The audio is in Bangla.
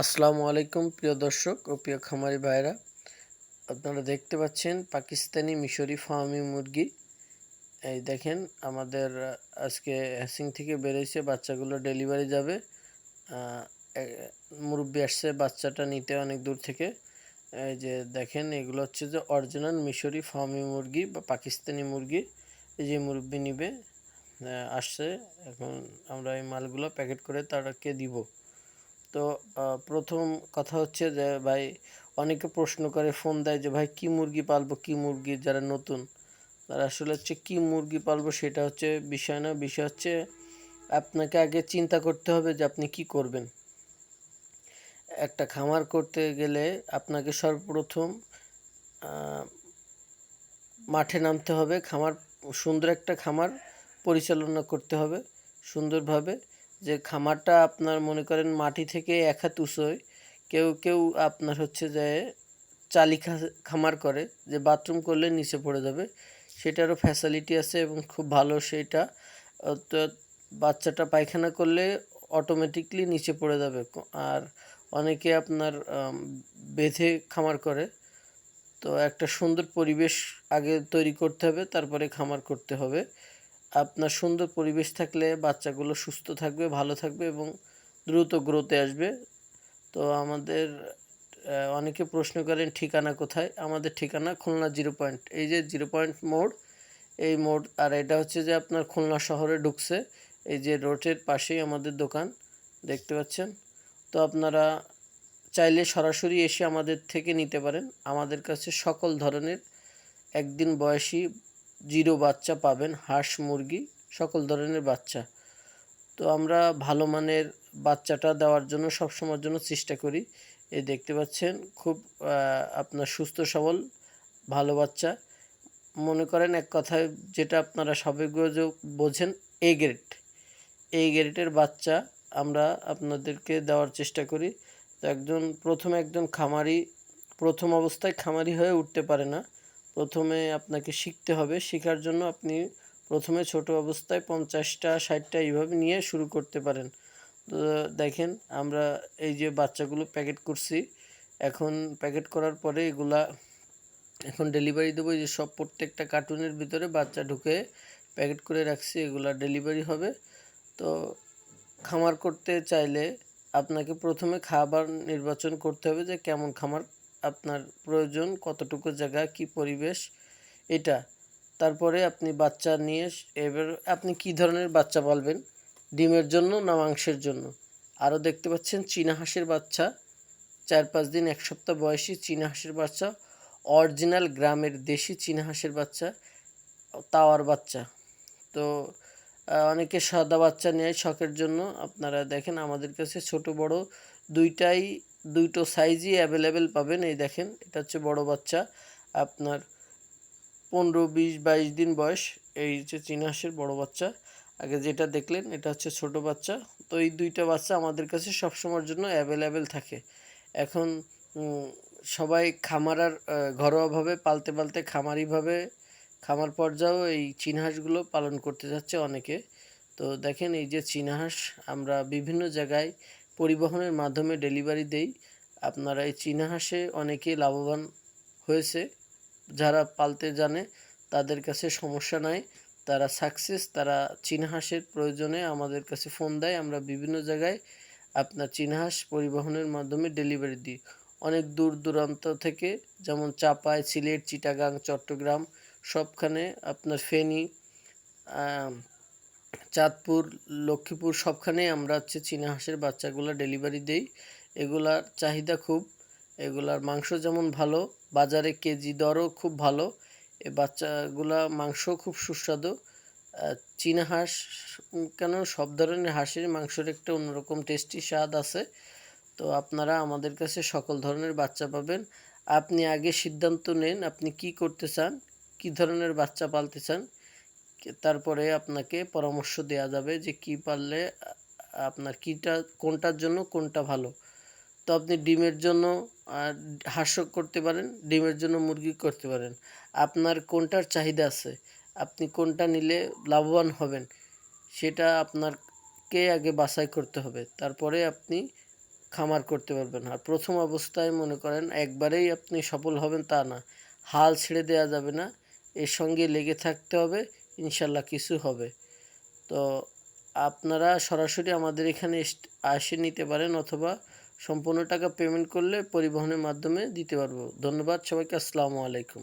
আসসালামু আলাইকুম, প্রিয় দর্শক ও প্রিয় খামারি ভাইরা আপনারা দেখতে পাচ্ছেন পাকিস্তানি মিশরি ফার্মি মুরগি। এই দেখেন, আমাদের আজকে হ্যাসিং থেকে বেরিয়েছে বাচ্চাগুলো ডেলিভারি যাবে। মুরব্বী আসছে বাচ্চাটা নিতে অনেক দূর থেকে। এই যে দেখেন, এগুলো হচ্ছে যে অরিজিনাল মিশরি ফার্মি মুরগি বা পাকিস্তানি মুরগি। এই যে মুরব্বী নিবে আসছে। এখন আমরা এই মালগুলো প্যাকেট করে তারাকে দিব। তো প্রথম কথা হচ্ছে যে, ভাই, অনেকে প্রশ্ন করে, ফোন দেয় যে, ভাই, কি মুরগি পালবো? কি মুরগি? যারা নতুন, তারা আসলে হচ্ছে কি মুরগি পালবো? সেটা হচ্ছে বিষয় না। বিষয় হচ্ছে আপনাকে আগে চিন্তা করতে হবে যে, আপনি কি করবেন। একটা খামার করতে গেলে আপনাকে সর্বপ্রথম মাঠে নামতে হবে। খামার, সুন্দর একটা খামার পরিচালনা করতে হবে, সুন্দরভাবে। যে খামারটা আপনার মনে করেন মাটি থেকে এক হাত উঁচোয় কেউ কেউ আপনার হচ্ছে যে চালি খামার করে, যে বাথরুম করলে নিচে পড়ে যাবে, সেটারও ফ্যাসিলিটি আছে এবং খুব ভালো সেটা তো বাচ্চাটা পায়খানা করলে অটোমেটিকলি নিচে পড়ে যাবে। আর অনেকে আপনার বেঁধে খামার করে, তো একটা সুন্দর পরিবেশ আগে তৈরি করতে হবে, তারপরে খামার করতে হবে। আপনার সুন্দর পরিবেশ থাকলে বাচ্চাগুলো সুস্থ থাকবে, ভালো থাকবে এবং দ্রুত গ্রোথে আসবে। তো আমাদের অনেকে প্রশ্ন করেন, ঠিকানা কোথায়? আমাদের ঠিকানা খুলনা জিরো পয়েন্ট এই যে জিরো পয়েন্ট মোড়, এই মোড়, আর এটা হচ্ছে যে আপনার খুলনা শহরে ঢুকছে, এই যে রোডের পাশেই আমাদের দোকান, দেখতে পাচ্ছেন? তো আপনারা চাইলে সরাসরি এসে আমাদের থেকে নিতে পারেন। আমাদের কাছে সকল ধরনের একদিন বয়সী জিরো বাচ্চা পাবেন, হাঁস, মুরগি, সকল ধরনের বাচ্চা। তো আমরা ভালো মানের বাচ্চাটা দেওয়ার জন্য, সবসময়ের জন্য চেষ্টা করি। এই দেখতে পাচ্ছেন, খুব আপনার সুস্থ, সবল, ভালো বাচ্চা। মনে করেন এক কথায়, যেটা আপনারা সবাই বোঝেন এ গ্রেড এ গ্রেডের বাচ্চা আমরা আপনাদেরকে দেওয়ার চেষ্টা করি। তো একজন, প্রথমে একজন খামারি, প্রথম অবস্থায় খামারি হয়ে উঠতে পারে না। প্রথমে আপনাকে শিখতে হবে। শেখার জন্য আপনি প্রথমে ছোট অবস্থায় পঞ্চাশটা, ষাটটা এইভাবে নিয়ে শুরু করতে পারেন। তো দেখেন, আমরা এই যে বাচ্চাগুলো প্যাকেট করছি, এখন প্যাকেট করার পরে এগুলা এখন ডেলিভারি দেবো। যে সব প্রত্যেকটা কার্টুনের ভিতরে বাচ্চা ঢুকে প্যাকেট করে রাখছি, এগুলা ডেলিভারি হবে। তো খামার করতে চাইলে আপনাকে প্রথমে খাবার নির্বাচন করতে হবে যে কেমন খামার আপনার প্রয়োজন, কতটুকু জায়গা, কি পরিবেশ, এটা। তারপরে আপনি বাচ্চা নিয়ে এবার আপনি কি ধরনের বাচ্চা পালবেন? ডিমের জন্য না মাংসের জন্য? আরও দেখতে পাচ্ছেন, চীনা হাঁসের বাচ্চা। চার পাঁচ দিন, এক সপ্তাহ বয়সী চীনা হাঁসের বাচ্চা। অরিজিনাল গ্রামের দেশি চীনা হাঁসের বাচ্চা, তাওয়ার বাচ্চা। তো অনেকে সাদা বাচ্চা নেয় শখের জন্য। আপনারা দেখেন, আমাদের কাছে ছোট বড় দুইটাই দুইটো সাইজই অ্যাভেলেবেল পাবেন। এই দেখেন, এটা হচ্ছে বড় বাচ্চা। আপনার পনেরো, বিশ, বাইশ দিন বয়স। এই হচ্ছে চিনাহাসের বড় বাচ্চা। আগে যেটা দেখলেন, এটা হচ্ছে ছোট বাচ্চা। তো এই দুইটা বাচ্চা আমাদের কাছে সবসময়ের জন্য অ্যাভেলেবেল থাকে। এখন সবাই খামার আর ঘরোয়াভাবে, পালতে পালতে খামারিভাবে, খামার পর্যায়েও এই চিনহাঁসগুলো পালন করতে যাচ্ছে অনেকে। তো দেখেন, এই যে চিনহাঁস, আমরা বিভিন্ন জায়গায় পরিবহনের মাধ্যমে ডেলিভারি দেই। আপনারা এই চীনা হাঁসে অনেকে লাভবান হয়েছে। যারা পালতে জানে, তাদের কাছে সমস্যা নাই। তারা সাকসেস তারা চীনা হাঁসের প্রয়োজনে আমাদের কাছে ফোন দেয়। আমরা বিভিন্ন জায়গায় আপনার চীনা হাঁস পরিবহনের মাধ্যমে ডেলিভারি দিই। অনেক দূর দূরান্ত থেকে, যেমন চাপায় সিলেট, চিটাগাং, চট্টগ্রাম, সবখানে আপনার ফেনী চাঁদপুর, লক্ষ্মীপুর সবখানেই আমরা হচ্ছে চীনা হাঁসের বাচ্চাগুলো ডেলিভারি দেই। এগুলার চাহিদা খুব, এগুলার মাংস যেমন ভালো, বাজারে কেজি দরও খুব ভালো, এ বাচ্চাগুলা মাংস খুব সুস্বাদু। চীনা হাঁস, কেন সব ধরনের হাঁসের মাংসের একটা অন্যরকম টেস্টি স্বাদ আছে। তো আপনারা আমাদের কাছে সকল ধরনের বাচ্চা পাবেন। আপনি আগে সিদ্ধান্ত নেন, আপনি কি করতে চান, কি ধরনের বাচ্চা পালতে চান তারপরে আপনাকে পরামর্শ দেওয়া যাবে যে কি পারলে আপনার কীটা, কোনটার জন্য কোনটা ভালো। তো আপনি ডিমের জন্য হাঁস করতে পারেন, ডিমের জন্য মুরগি করতে পারেন। আপনার কোনটার চাহিদা আছে? আপনি কোনটা নিলে লাভবান হবেন? সেটা আপনারকে আগে বাছাই করতে হবে। তারপরে আপনি খামার করতে পারবেন। আর প্রথম অবস্থায় মনে করেন একবারেই আপনি সফল হবেন তা না। হাল ছেড়ে দেওয়া যাবে না। এর সঙ্গে লেগে থাকতে হবে। ইনশাল্লাহ কিছু হবে। তো আপনারা সরাসরি আমাদের এখানে আসে নিতে পারেন অথবা সম্পূর্ণ টাকা পেমেন্ট করলে পরিবহনের মাধ্যমে দিতে পারব। ধন্যবাদ সবাইকে, আসসালামু আলাইকুম।